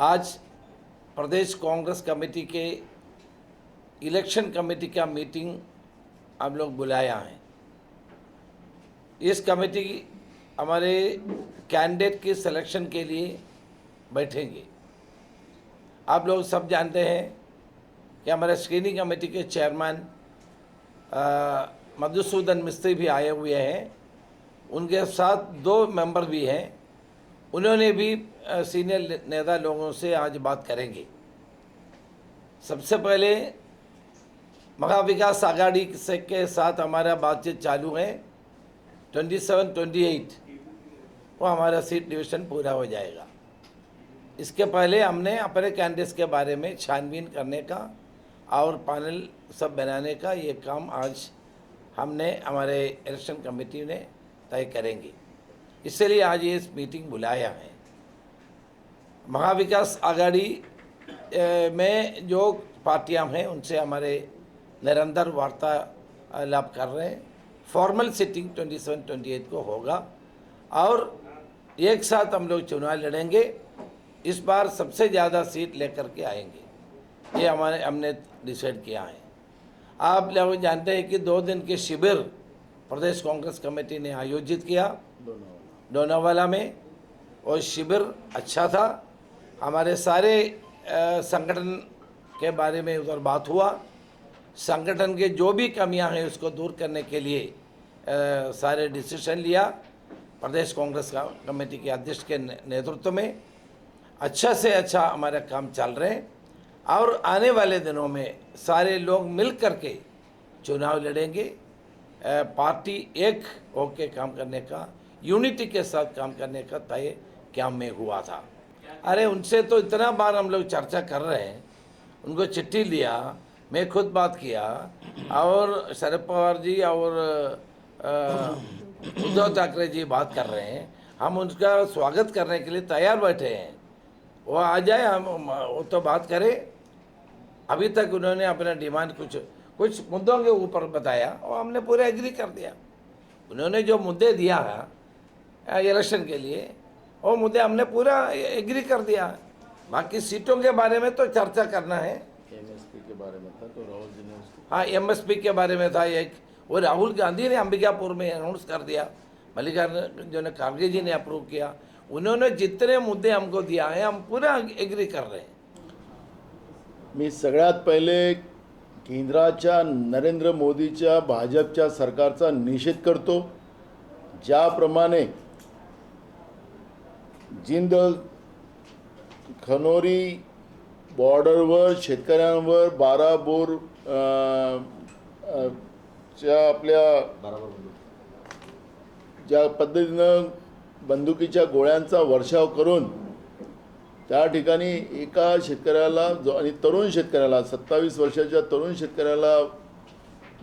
आज प्रदेश कांग्रेस कमेटी के इलेक्शन कमेटी का मीटिंग हम लोग बुलाया है। इस कमेटी हमारे कैंडिडेट के सिलेक्शन के लिए बैठेंगे। आप लोग सब जानते हैं कि हमारे स्क्रीनिंग कमेटी के चेयरमैन मधुसूदन मिस्त्री भी आए हुए हैं। उनके साथ दो मेंबर भी हैं। उन्होंने भी सीनियर नेता लोगों से आज बात करेंगे। सबसे पहले महाविकास आघाड़ी से के साथ हमारा बातचीत चालू है। 27 28 वो हमारा सीट डिवीज़न पूरा हो जाएगा। इसके पहले हमने अपने कैंडिडेट्स के बारे में छानबीन करने का और पैनल सब बनाने का ये काम आज हमने, हमारे इलेक्शन कमेटी ने तय करेंगे। इसलिए आज ये इस मीटिंग बुलाया है। महाविकास आघाड़ी में जो पार्टियाँ हैं उनसे हमारे निरंतर वार्तालाप कर रहे हैं। फॉर्मल सिटिंग 27 28 को होगा। और एक साथ हम लोग चुनाव लड़ेंगे। इस बार सबसे ज़्यादा सीट लेकर के आएँगे। ये हमारे हमने डिसाइड किया है। आप लोग जानते हैं कि दो दिन के शिविर प्रदेश कांग्रेस कमेटी ने आयोजित किया डोनावाला में। और शिविर अच्छा था। हमारे सारे संगठन के बारे में उधर बात हुआ। संगठन के जो भी कमियाँ हैं उसको दूर करने के लिए अ, सारे डिसीज़न लिया। प्रदेश कांग्रेस का कमेटी के अध्यक्ष के नेतृत्व में। अच्छा से अच्छा हमारा काम चल रहे हैं। और आने वाले दिनों में सारे लोग मिल करके चुनाव लड़ेंगे। पार्टी एक होके काम करने का यूनिटी के साथ काम करने का तय क्या में हुआ था। अरे, उनसे तो इतना बार हम लोग चर्चा कर रहे हैं। उनको चिट्ठी लिया, मैं खुद बात किया, और शरद पवार जी और उद्धव ठाकरे जी बात कर रहे हैं। हम उनका स्वागत करने के लिए तैयार बैठे हैं। वो आ जाए हम, वो तो बात करें। अभी तक उन्होंने अपना डिमांड कुछ कुछ मुद्दों के ऊपर बताया, और हमने पूरा एग्री कर दिया। उन्होंने जो मुद्दे दिया है, इलेक्शन के लिए वो मुद्दे हमने पूरा एग्री कर दिया। बाकी सीटों के बारे में तो चर्चा करना है। एमएसपी के बारे में था तो राहुल जी ने हाँ एमएसपी के बारे में था एक। वो राहुल गांधी ने अंबिकापुर में अनाउंस कर दिया। मल्लिकार्जुन जो ने खड़गे जी ने अप्रूव किया। उन्होंने जितने मुद्दे हमको दिया है हम पूरा एग्री कर रहे हैं। मी सगळ्यात पहिले केंद्राच्या नरेंद्र मोदीच्या भाजपच्या सरकारचा निषेध करतो. ज्याप्रमाणे जिंदल खनोरी बॉर्डरवर शेतकऱ्यांवर बारा बोर च्या आपल्या ज्या पद्धतीनं बंदुकीच्या गोळ्यांचा वर्षाव करून त्या ठिकाणी एका शेतकऱ्याला जो आणि तरुण शेतकऱ्याला सत्तावीस वर्षाच्या तरुण शेतकऱ्याला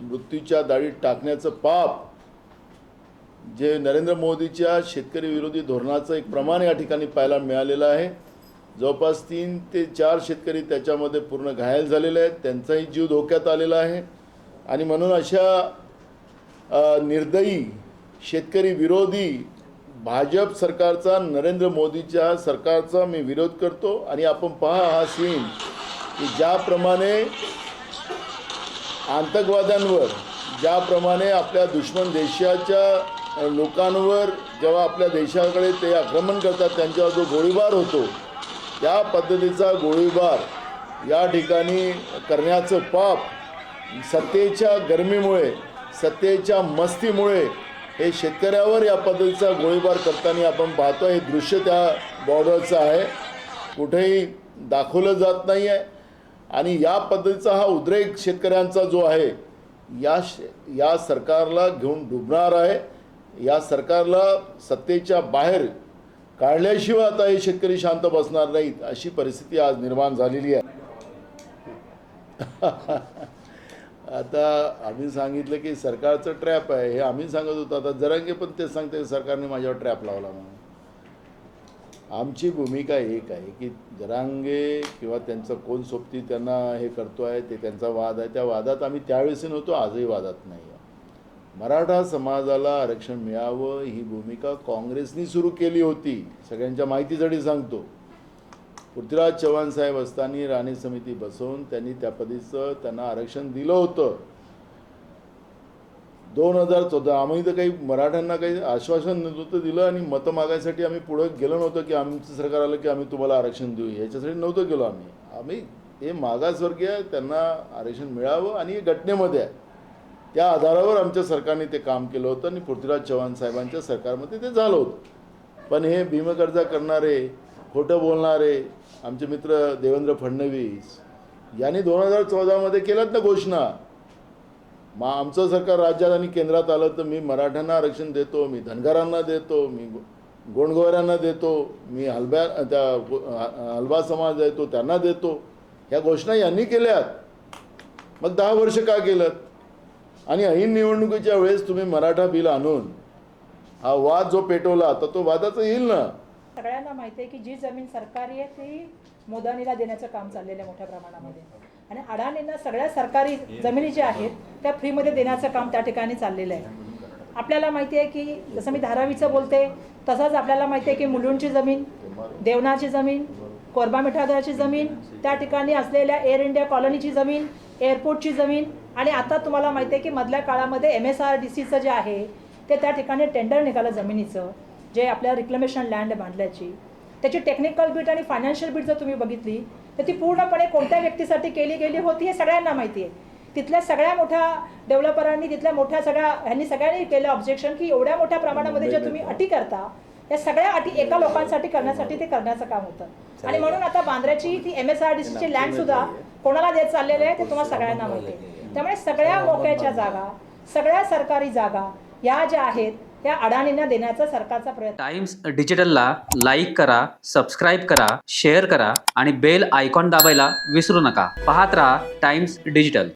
मृत्यूच्या दाढीत टाकण्याचं पाप जे नरेंद्र मोदीच्या शेतकरी विरोधी धोरणाचं एक प्रमाण या ठिकाणी पाहायला मिळालेलं आहे. जवळपास तीन ते चार शेतकरी त्याच्यामध्ये पूर्ण घायल झालेले आहेत. त्यांचाही जीव धोक्यात आलेला आहे. आणि म्हणून अशा निर्दयी शेतकरी विरोधी भाजप सरकारचा नरेंद्र मोदीच्या सरकारचा मी विरोध करतो. आणि आपण पहा हा सीन की ज्याप्रमाणे आतंकवाद्यांवर ज्याप्रमाणे आपल्या दुश्मन देशाच्या लोकांवर जेव्हा आपल्या देशाकडे ते आक्रमण करतात त्यांच्यावर जो गोळीबार होतो त्या पद्धतीचा गोळीबार या ठिकाणी करण्याचं पाप सत्तेच्या गरमीमुळे सत्तेच्या मस्तीमुळे हे शेतकऱ्यावर या पद्धतीचा गोळीबार करताना आपण पाहतो हे दृश्य त्या बॉर्डरचं आहे. कुठेही दाखवलं जात नाही आहे आणि या पद्धतीचा हा उद्रेक शेतकऱ्यांचा जो आहे या श या सरकारला घेऊन डुबणार आहे. या सरकारला सत्तेच्या बाहेर काढल्याशिवाय आता हे शेतकरी शांत बसणार नाहीत अशी परिस्थिती आज निर्माण झालेली आहे. आता आम्ही सांगितलं की सरकारचं ट्रॅप आहे हे आम्ही सांगत होतो. आता जरांगे पण तेच सांगते सरकारने माझ्यावर ट्रॅप लावला म्हणून. आमची भूमिका एक आहे की जरांगे किंवा त्यांचं कोण सोबती त्यांना हे करतो आहे ते त्यांचा वाद आहे. त्या वादात आम्ही त्यावेळेस नव्हतो आजही वादात नाही. आहे मराठा समाजाला आरक्षण मिळावं ही भूमिका काँग्रेसनी सुरू केली होती. सगळ्यांच्या माहितीसाठी सांगतो. पृथ्वीराज चव्हाण साहेब असताना राणे समिती बसवून त्यांनी त्या पदीचं त्यांना आरक्षण दिलं होतं. दोन हजार चौदा आम्ही तर काही मराठ्यांना काही आश्वासन नव्हतं दिलं आणि मतं मागायसाठी आम्ही पुढं गेलो नव्हतं की आमचं सरकार आलं की आम्ही तुम्हाला आरक्षण देऊ. याच्यासाठी नव्हतं गेलो आम्ही. आम्ही हे मागासवर्गीय त्यांना आरक्षण मिळावं आणि हे घटनेमध्ये आहे. त्या आधारावर आमच्या सरकारने ते काम केलं होतं आणि पृथ्वीराज चव्हाण साहेबांच्या सरकारमध्ये ते झालं होतं. पण हे भीमकर्जा करणारे खोटं बोलणारे आमचे मित्र देवेंद्र फडणवीस यांनी दोन हजार चौदामध्ये केल्यात ना घोषणा. मग आमचं सरकार राज्यात आणि केंद्रात आलं तर मी मराठ्यांना आरक्षण देतो मी धनगरांना देतो मी गोंडगोऱ्यांना देतो मी हलब्या त्या हलबा समाज देतो त्यांना देतो. ह्या घोषणा यांनी केल्यात. मग दहा वर्ष का केलं आणि ऐन निवडणुकीच्या वेळेस तुम्ही मराठा बिल आणून हा वाद जो पेटवला तर तो वादाचा येईल ना? सगळ्यांना माहिती आहे की जी जमीन सरकारी आहे ती मोदानीला देण्याचं काम चाललेलं आहे मोठ्या प्रमाणामध्ये. आणि अडाणींना सगळ्या सरकारी जमिनी ज्या आहेत त्या फ्रीमध्ये देण्याचं काम त्या ठिकाणी चाललेलं आहे. आपल्याला माहिती आहे की जसं मी धारावीचं बोलते तसंच आपल्याला माहिती आहे की मुलुंडची जमीन देवनाची जमीन कोरबा मिठागराची जमीन त्या ठिकाणी असलेल्या एअर इंडिया कॉलनीची जमीन एअरपोर्टची जमीन आणि आता तुम्हाला माहिती आहे की मधल्या काळामध्ये एम एस आर डी सीचं जे आहे ते त्या ठिकाणी टेंडर निघालं जमिनीचं जे आपल्या रिक्लेमेशन लँड बांधल्याची. त्याची टेक्निकल बीट आणि फायनान्शियल बीट जर तुम्ही बघितली तर ती पूर्णपणे कोणत्या व्यक्तीसाठी केली गेली होती हे सगळ्यांना माहिती आहे. तिथल्या सगळ्या मोठ्या डेव्हलपरांनी तिथल्या मोठ्या सगळ्या ह्यांनी सगळ्यांनी केलं ऑब्जेक्शन की एवढ्या मोठ्या प्रमाणामध्ये जे तुम्ही अटी करता या सगळ्या अटी एका लोकांसाठी करण्यासाठी ते करण्याचं काम होतं. आणि म्हणून आता बांद्र्याची ती एम एस आर डी सीची लँड सुद्धा कोणाला देत चाललेले आहे ते तुम्हाला सगळ्यांना माहिती आहे. त्यामुळे सगळ्या मोक्याच्या जागा सगळ्या सरकारी जागा या ज्या आहेत त्या अडाणींना देण्याचा सरकारचा प्रयत्न. टाइम्स डिजिटलला लाईक करा सबस्क्राईब करा शेअर करा आणि बेल आयकॉन दाबायला विसरू नका. पाहत रहा टाइम्स डिजिटल.